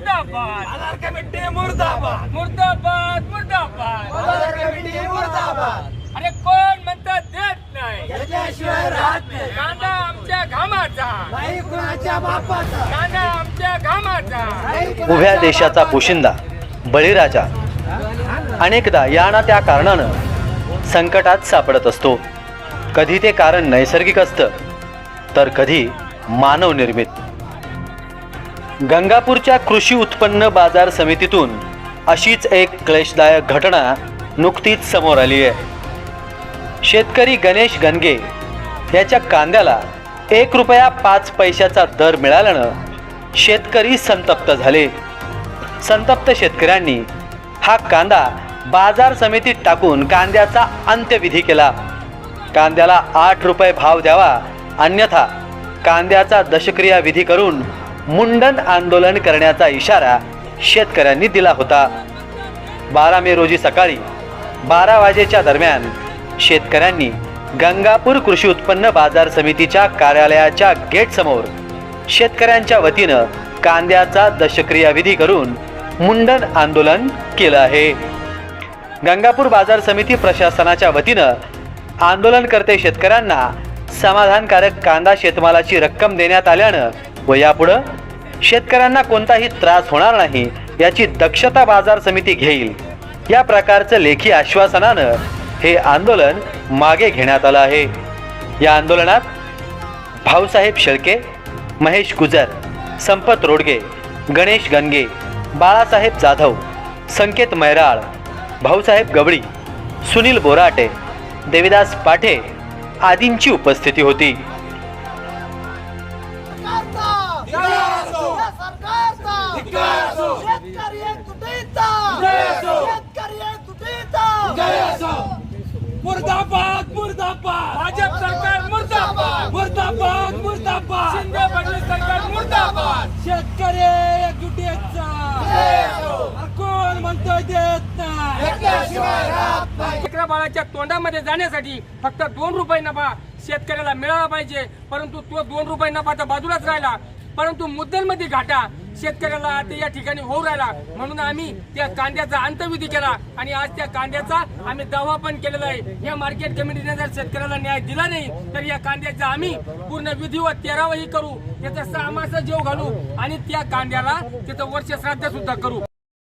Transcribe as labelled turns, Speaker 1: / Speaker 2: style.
Speaker 1: मुर्दाबाद. कमिटी मुर्दाबाद. मुर्दाबाद मुर्दाबाद. कमिटी मुर्दाबाद. अरे कोण म्हणतात देत नाही?
Speaker 2: त्याच्याशिवाय राहत नाही.
Speaker 1: कांदा आमच्या घामाचा.
Speaker 2: नाही कुणाच्या बापाचा.
Speaker 1: कांदा आमच्या घामाचा.
Speaker 3: उभ्या देशाचा पोशिंदा बळीराजा. अनेकदा या ना त्या कारणानं संकटात सापडत असतो. कधी ते कारण नैसर्गिक असतं तर कधी मानवनिर्मित. गंगापूरच्या कृषी उत्पन्न बाजार समितीतून अशीच एक क्लेशदायक घटना नुकतीच समोर आली आहे. शेतकरी गणेश गणगे याच्या कांद्याला एक रुपया पाच पैशाचा दर मिळाल्यानं शेतकरी संतप्त झाले. संतप्त शेतकऱ्यांनी हा कांदा बाजार समितीत टाकून कांद्याचा अंत्यविधी केला. कांद्याला आठ रुपये भाव द्यावा अन्यथा कांद्याचा दशक्रिया विधी करून मुंडन आंदोलन करण्याचा इशारा शेतकऱ्यांनी दिला होता. बारा मे रोजी सकाळी बारा वाजेच्या दरम्यान शेतकऱ्यांनी गंगापूर कृषी उत्पन्न बाजार समितीच्या कार्यालयाच्या गेटसमोर शेतकऱ्यांच्या वतीनं कांद्याचा दशक्रियाविधी करून मुंडन आंदोलन केलं आहे. गंगापूर बाजार समिती प्रशासनाच्या वतीनं आंदोलनकर्ते शेतकऱ्यांना समाधानकारक कांदा शेतमालाची रक्कम देण्यात आल्यानं व यापुढं शेतकऱ्यांना कोणताही त्रास होणार नाही याची दक्षता बाजार समिती घेईल. या प्रकारचं लेखी आश्वासनानं हे आंदोलन मागे घेण्यात आलं आहे. या आंदोलनात भाऊसाहेब शेळके महेश गुजर संपत रोडगे गणेश गणगे बाळासाहेब जाधव संकेत मैराळ भाऊसाहेब गवळी सुनील बोराटे देविदास पाठे आदींची उपस्थिती होती.
Speaker 2: शेतकरी एक तुटीचा शेतकरी एक तुटीचा
Speaker 1: मुर्दाबाद मुर्दाबाद. भाजप सरकार मुर्दाबाद. मुर्दाबाद मुर्दाबाद. शिंदे फडणवीस सरकार मुर्दाबाद. शेतकरी एकजुटीचा कोण म्हणतोय देत नाही. लेकरा बाळाच्या तोंडामध्ये जाण्यासाठी फक्त दोन रुपये नफा शेतकऱ्याला मिळाला पाहिजे. परंतु तो दोन रुपये नफा तर बाजूलाच राहिला. परंतु मुद्दलमध्ये घाटा. शेतकऱ्याला ते या ठिकाणी होऊ राहिला. म्हणून आम्ही त्या कांद्याचा अंतविधी केला आणि आज त्या कांद्याचा आम्ही दावा पण केलेला आहे. या मार्केट कमिटीने जर शेतकऱ्याला न्याय दिला नाही तर या कांद्याचा आम्ही पूर्ण विधिवत तेरावही करू. त्याचा सामाचा जीव घालू आणि त्या कांद्याला त्याचं वर्ष श्राद्ध सुद्धा करू.